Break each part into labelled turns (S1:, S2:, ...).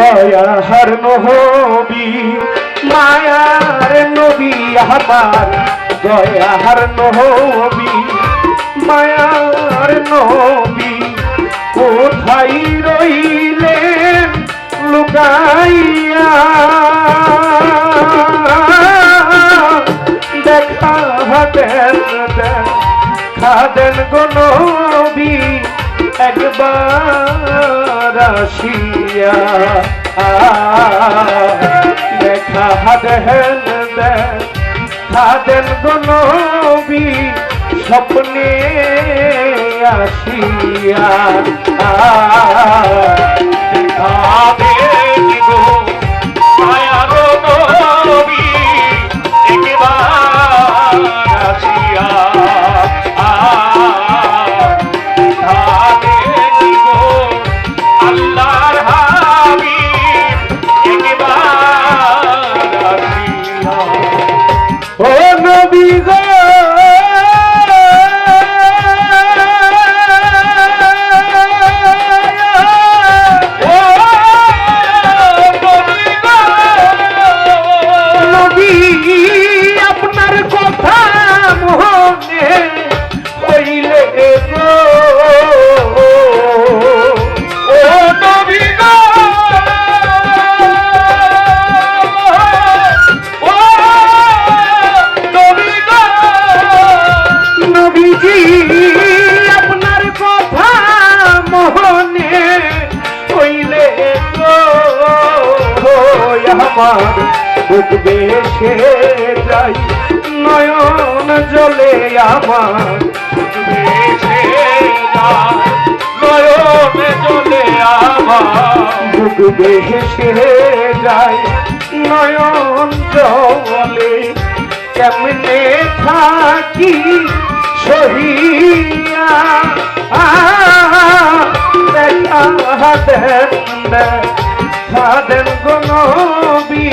S1: দয়াহার নবী, মায়ার নবী আমার দয়াহার নবী, মায়ার নবী, কোথায় রইলেন লুকাইয়া? দেখা দেন দেখা দেন গো নবী, একবার আসিয়া দেখা দেন দেখা দেন স্বপ্নে আসিয়া দেখা নয়ন জলে আমার নয়ন জলে আমার যায় নয়ন জলে কেমনে থাকি সহিয়া দেন খাদেন গনবি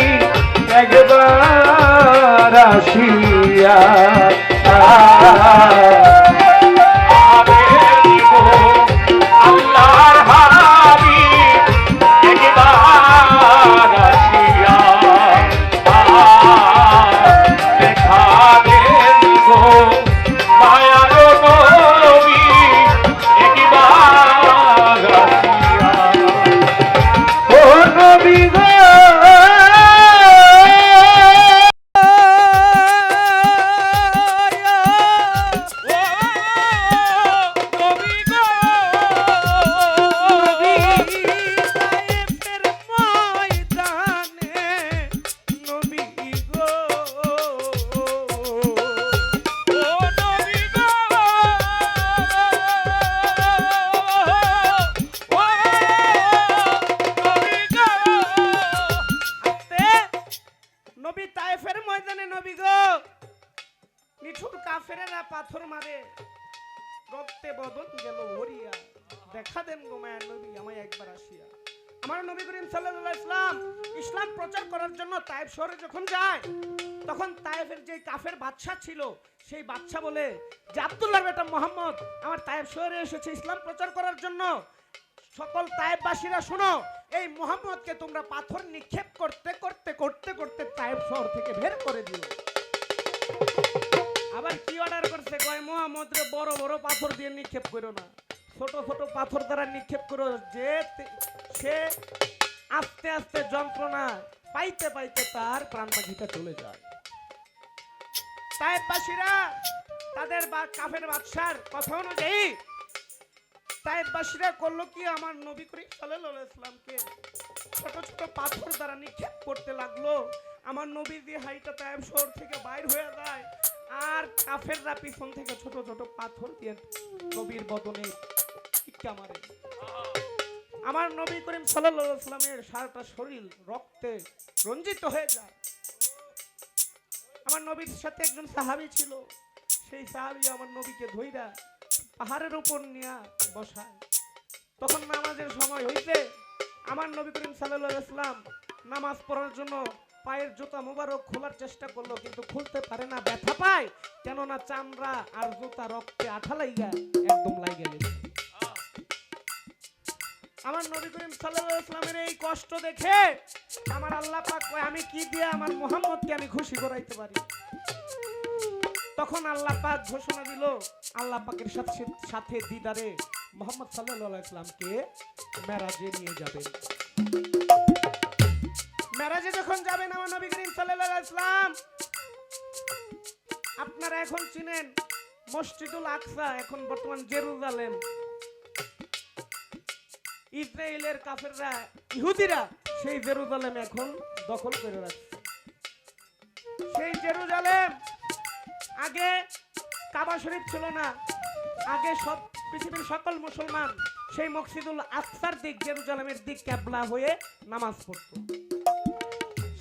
S1: একবার আল্লাহর
S2: কাফেরেরা পাথর মারে। রক্তে বদন গেল ভরিয়া। দেখা দেন গো মায়ের নবী, আমায় একবার আসিয়া। আমার নবী করিম সাল্লাল্লাহু ইসলাম ইসলাম প্রচার করার জন্য তায়েফ শহরে যখন যায়, তখন তায়েফের যে কাফের বাদশা ছিল, সেই বাদশা বলে, যে আব্দুল্লাহ বেটা মোহাম্মদ, আমার তায়েফ শহরে এসেছে ইসলাম প্রচার করার জন্য। সকল তায়েববাসীরা শোনো, এই মোহাম্মদকে তোমরা পাথর নিক্ষেপ করতে করতে করতে করতে তায়েব শহর থেকে বের করে দিও। আবার কি অর্ডার করছে? কয় মোহাম্মদ রে বড় বড় পাথর দিয়ে নিক্ষেপ করো না। ছোট ছোট পাথর দ্বারা নিক্ষেপ করো যে সে আস্তে আস্তে যন্ত্রণা পাইতে পাইতে তার প্রাণ পাখিটা চলে যায়। তায়েববাসীরা, তাদের বা, কাফের বাদশার কথা অনুযায়ী তায়েববাসীরা করল কি? আমার নবী করিম আলাইহি ইসলামকে ছোট ছোট পাথর দ্বারা নিক্ষেপ করতে লাগল। আমার নবী দিয়ে হাইটা তায়েব শহর থেকে বাইর হয়ে যায়, আর কাফেররা পিছন থেকে ছোট ছোট পাথর দিয়ে নবীর বদনে টিক্কা মারে। আমার নবী করিম ইসলামের সারাটা শরীর রক্তে রঞ্জিত হয়ে যায়। আমার নবীর সাথে একজন সাহাবী ছিল, সেই সাহাবী আমার নবীকে ধইরা পাহাড়ের উপর নিয়ে বসায়। তখন নামাজের সময় হইতে আমার নবী করিম আলাইহি ইসলাম নামাজ পড়ার জন্য পায়ের জুতা মোবারক খোলার চেষ্টা করল, কিন্তু খুলতে পারে না, ব্যথা পায়। কেননা চামড়া আর জুতা রক্তে আঠা লাইগা একদম লাইগে গেছে আমার নবী করিম সাল্লাল্লাহু আলাইহি এই কষ্ট দেখে আমার আল্লাহ পাক কয়, আমি কি দিয়ে আমার মোহাম্মদকে আমি খুশি করাইতে পারি? তখন আল্লাহ পাক ঘোষণা দিল, আল্লাহ পাকের সাথে সাথে দিদারে মোহাম্মদ আলাইহি সাল্লামকে মেরাজে নিয়ে যাবেন। মেরাজে যখন যাবেন, আমার নবী করিম সাল্লাল্লাহু আলাইহি সাল্লাম আপনারা এখন চিনেন মসজিদুল আকসা, এখন বর্তমান জেরুজালেম। ইসরায়েলের কাফেররা, ইহুদিরা সেই জেরুজালেম এখন দখল করে রাখছে। সেই জেরুজালেম আগে কাবা শরীফ ছিল না, আগে সব পৃথিবীর সকল মুসলমান সেই মসজিদুল আকসার দিক, জেরুজালেমের দিক ক্যাবলা হয়ে নামাজ পড়তো।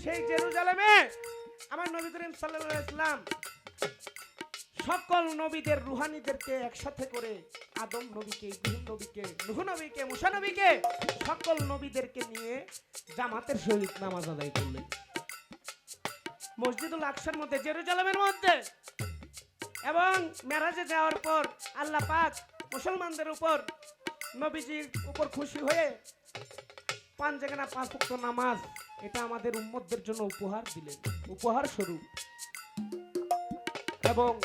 S2: সেই জেরুজালেমে আমার নবী করিম আলাইহি ইসলাম সকল নবীদের, রুহানিদেরকে একসাথে করে আদম নবীকে, ইব্রাহিম নবীকে, নুহ নবীকে, মুসা নবীকে সকল নবীদেরকে নিয়ে জামাতের সহিত নামাজ আদায় করলেন। মসজিদুল আকসার মধ্যে, জেরুজালেমের মধ্যে। এবং মেরাজে যাওয়ার পর আল্লাহ পাক মুসলমানদের উপর নবীজির উপর খুশি হয়ে জায়গা পাঁচ নামাজ এটা আমাদের উম্মতদের জন্য উপহার দিলেন। উপহার স্বরূপ। এবং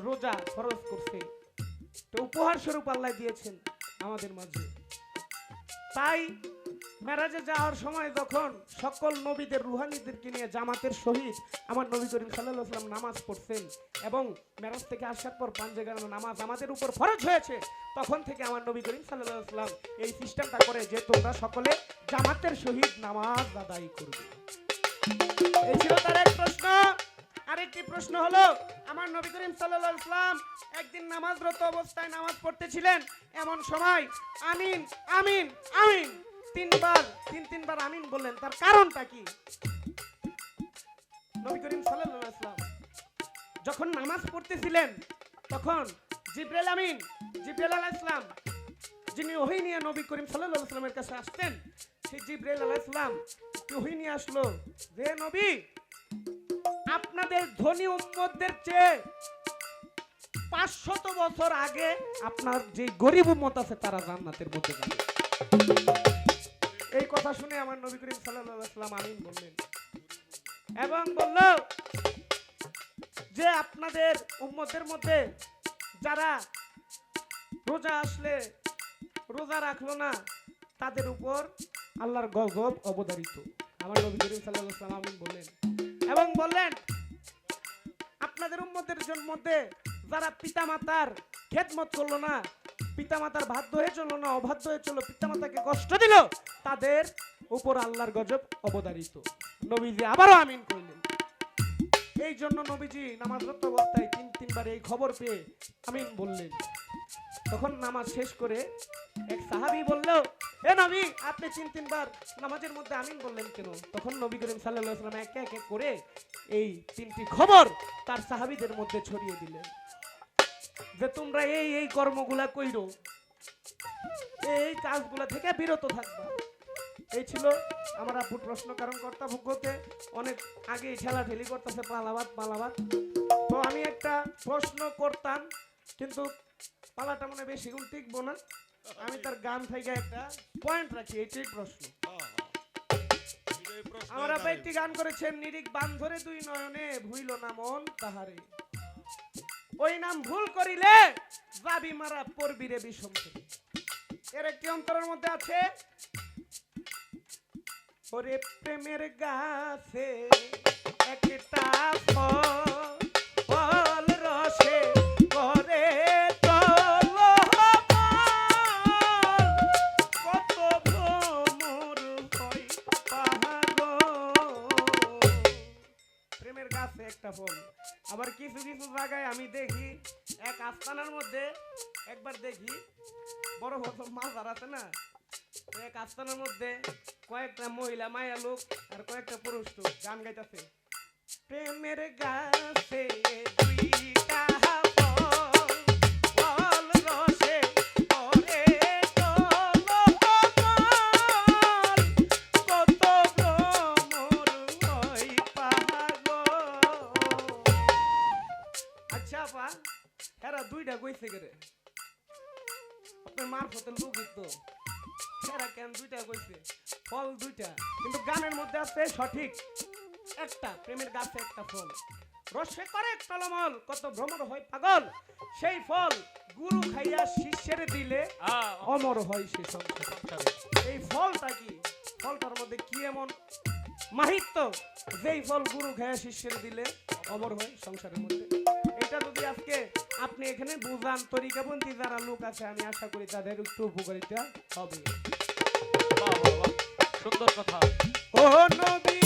S2: রোজা ফরজ করছে। তো উপহার স্বরূপ আল্লাহ দিয়েছেন আমাদের মাঝে। তাই মেরাজে যাওয়ার সময় যখন সকল নবীদের, রুহানিদেরকে নিয়ে জামাতের সহিত আমার নবী করিম সাল্লাহ সাল্লাম নামাজ পড়ছেন এবং মেরাজ থেকে আসার পর পাঞ্জেগার নামাজ আমাদের উপর ফরজ হয়েছে, তখন থেকে আমার নবী করিম সাল্লাহ সাল্লাম এই সিস্টেমটা করে যে তোমরা সকলে জামাতের সহিত নামাজ আদায় করবে। এই ছিল তার এক প্রশ্ন। আরেকটি প্রশ্ন হলো, আমার নবী করিম সাল্লাল্লাহু আলাইহি সাল্লাম একদিন নামাজরত অবস্থায় নামাজ পড়তেছিলেন এমন সময়, আমিন আমিন আমিন, তিনবার, তিন, তিনবার আমিন বললেন। তার কারণটা কি? নবী করিম সাল্লাল্লাহু আলাইহি সাল্লাম যখন নামাজ পড়তেছিলেন, তখন জিব্রাইল আমিন, জিব্রাইল আলাইহিস সালাম, যিনি ওহী নিয়ে নবী করিম সাল্লাল্লাহু আলাইহি সাল্লামের কাছে আসতেন জিব্রাইল আপনাদের ধনী উম্মতদের চেয়ে পাঁচশত বছর আগে আপনার যে গরিব উম্মত আছে, তারা জান্নাতের মধ্যে এই কথা শুনে আমার নবী করিম সাল্লাম আমিন বললেন। এবং বলল যে, আপনাদের উম্মতের মধ্যে যারা রোজা আসলে রোজা রাখল না, তাদের উপর আল্লাহর গজব অবধারিত। আমার নবী করিম আলাইহি সাল্লাম বললেন, এবং বললেন, আপনাদের উম্মতের মধ্যে যারা পিতামাতার খেদমত করল না, পিতামাতার বাধ্য হয়ে চলল না, অবাধ্য হয়ে চলল, পিতামাতাকে কষ্ট দিল, তাদের উপর আল্লাহর গজব অবধারিত। নবীজি আবারও আমিন কইলেন এই জন্য নবীজি নামাজরত অবস্থায় তিন, তিনবার এই খবর পেয়ে আমিন বললেন। তখন নামাজ শেষ করে এক সাহাবি বলল এ নবী, আপনি তিন তিনবার নামাজের মধ্যে আমিন বললেন কেন? তখন নবী করিম একে একে করে এই তিনটি খবর তার সাহাবীদের মধ্যে ছড়িয়ে দিলেন। যে তোমরা এই এই কর্মগুলা এই কাজগুলা থেকে বিরত থাকবা। এই ছিল আমার আব্বুর প্রশ্ন, কারণ কর্তা অনেক আগে ঠেলা ঠেলি করতেছে পালাবাদ পালাবাদ তো আমি একটা প্রশ্ন করতাম, কিন্তু পালাটা মনে বেশি গুণ না। আমি তার গান থেকে একটা পয়েন্ট রাখি, এটাই প্রশ্ন। আমরা একটি গান করেছেন নিরিক বান ধরে দুই নয়নে ভুইল না মন তাহারে। ওই নাম ভুল করিলে যাবি মারা পড়বি রে বিষম এর একটি অন্তরের মধ্যে আছে, ওরে প্রেমের গাছে একটা ফল রসে গাছে আবার কিছু কিছু জায়গায় আমি দেখি, এক আস্তানার মধ্যে একবার দেখি, বড় বড় মাছ আছে না? এক আস্তানার মধ্যে কয়েকটা মহিলা, মায়া লোক আর কয়েকটা পুরুষ লোক গান গাইতেছে। প্রেমের গাছে দুইটা কইছে আপনার মার তো সেরা কেন দুইটা কইছে? ফল দুইটা। কিন্তু গানের মধ্যে আছে সঠিক একটা প্রেমের গাছে একটা ফল। রসে করে টলমল কত ভ্রমর হয় পাগল। সেই ফল গুরু খাইয়া শিষ্যের দিলে অমর হয় সে সংসারে। এই ফলটা কি? ফলটার মধ্যে কি এমন? মাহিত্য? যেই ফল গুরু খাইয়া শিষ্যের দিলে অমর হয় সংসারের মধ্যে। এটা যদি আজকে আপনি এখানে বুঝান তরিকাপন্থী যারা লোক আছে আমি আশা করি তাদের একটু উপকারিতা হবে।
S1: সুন্দর কথা।
S2: ও নবী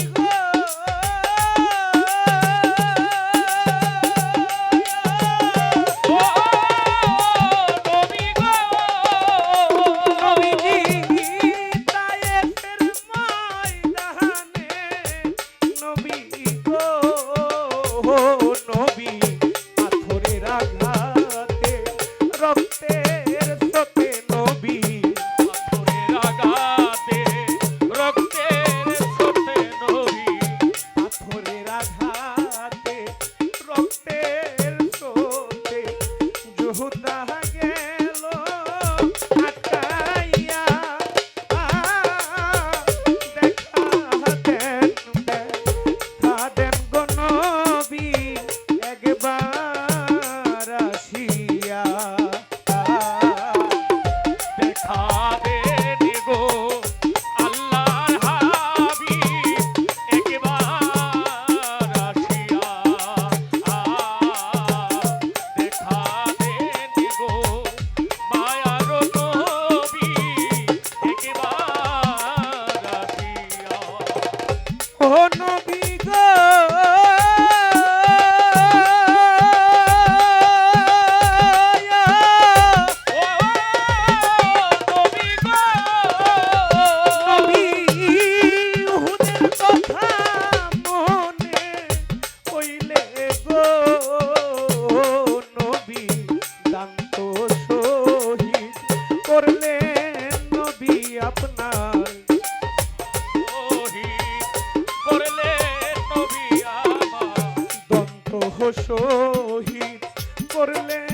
S2: শহীদ করলেন